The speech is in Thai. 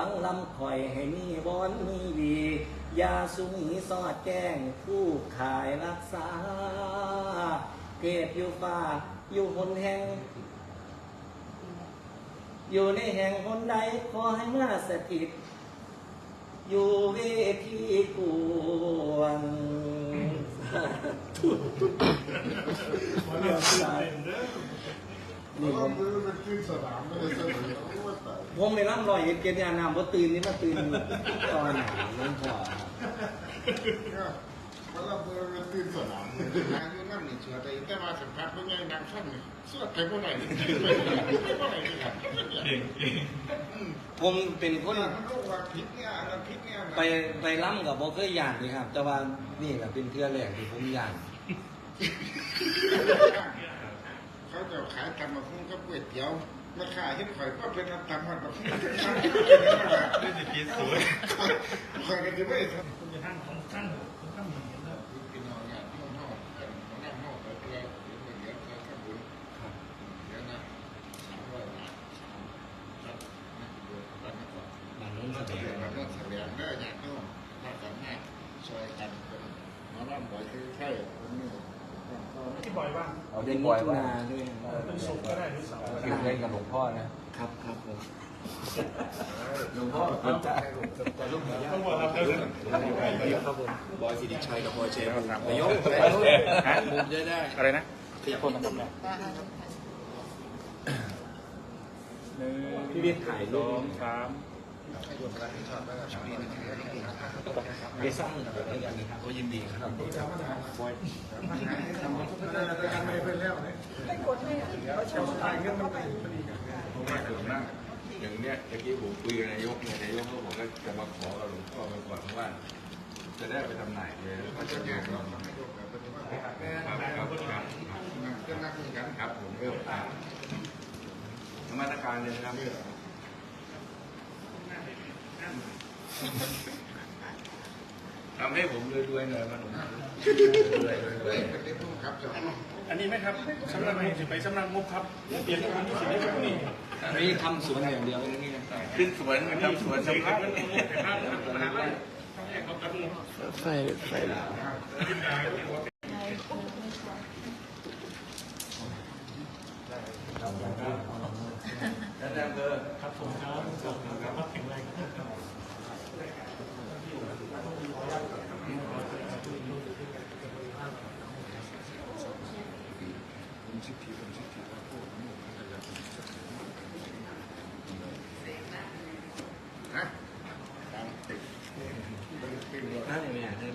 ฟังลำคอยให้มีบอนมีวียาสุมีสอดแจ้งผู้ขายรักษา เกตอยู่ฟ้าอยู่หนแห่ง อยู่ในแห่งหนใดขอให้มาสถิต อยู่เวทีกวงวันนี้ตื่นเต้นเด้อ นี่ผมมันขึ้นสนามไม่ได้เสนอผมในร่ำรอยเห็นเกียรติยานามว่าตื่นนี่มาตื่นตอนไหนน้องพ่อครับก็เวลามือมันขึ้นสนามเลยนนั่นนี่เชื่อแต่แต่ว่าสัมผัสเป็นไงนางฟังนี่สวดไปเมื่อไหร่นี่ไปเมื่อไหร่นี่ครับเก่งเก่งผมเป็นคนไปไปร่ำกับบ่เคยย่านเลยครับ แต่ว่านี่แหละเป็นเทือแรกที่ผมย่าน เขาจะขายตำมะพุ้งกับก๋วยเตี๋ยวราคาเห็นข่อยก็เป็นตำมันมะพุ้งนี่จะคิดสวยข่อยก็จะไม่ทคุณจะท่านของท่านของท่านมีเด้อำกินเอาอย่างที่มันนอกกันมันนั่งนอกไปเพื่อเดี๋ยวเดี๋ยวเขาทำบุญครับเดี๋ยวนะสามร้อยบาทครับนะเดี๋ยววันนี้ก่อนบ้านโน้นก็แสจะดเป็นงวันนี้แสดงได้อย่างนู้นมากันแม่ช่วยกันเป็นมาล่ำบ่อยคือใช่คนนี้ ที่บ่อยบ้างเอาเดืได้อนบ่มิอยถุว่านาด้วยเป็นศุกร์ก็ได้หรือเสาร์ก็คิวได้ เล่นกับหลวงพ่อนะครับครับผมหลวงพ่อมันจะต้องบอกรับเด้อครับผมบอยสิริชัยกับพลอยเชฟครับนายกฮะมุมจะได้อะไรนะขยับคนนะครับเนี่ยพี่เวียนถ่ายสรูอปงสาม ไปสร้างอะไรกันนะครับก็ยินดีครับผมว่าส่วนมากอย่างเนี้ยเมื่อกี้ผมคุยกับนายกเนี่ยนายกเขาบอกว่าจะมาขอกับหลวงพ่อไปก่อนว่า จะได้ไปทำไหนเลยแล้วก็มันจะยแยกกเราเราไม่ยกแบบเป็นว่าครับครับครับก็นักเหมือนกันครับผมเริ่มอ่านมาตรการเลยนะครับ ทำให้ผมรวยๆหน่อยมันรวยๆรเฮ้วยเป็นเรื่องครับจะอันนี้ไหมครับสำนักงานจะไปสำนักงบครับเปลี่ยนคนที่สิได้ครับนี่อันนี้ทำสวนอย่างเดียวนี่นะๆขึ้นสวนทำสวนสำคัญไฟไฟแล้วแต่อำเภอ ครับผมครับครับแข็งแรงครับ ฮะ นั่นเองเนี่ยนั่น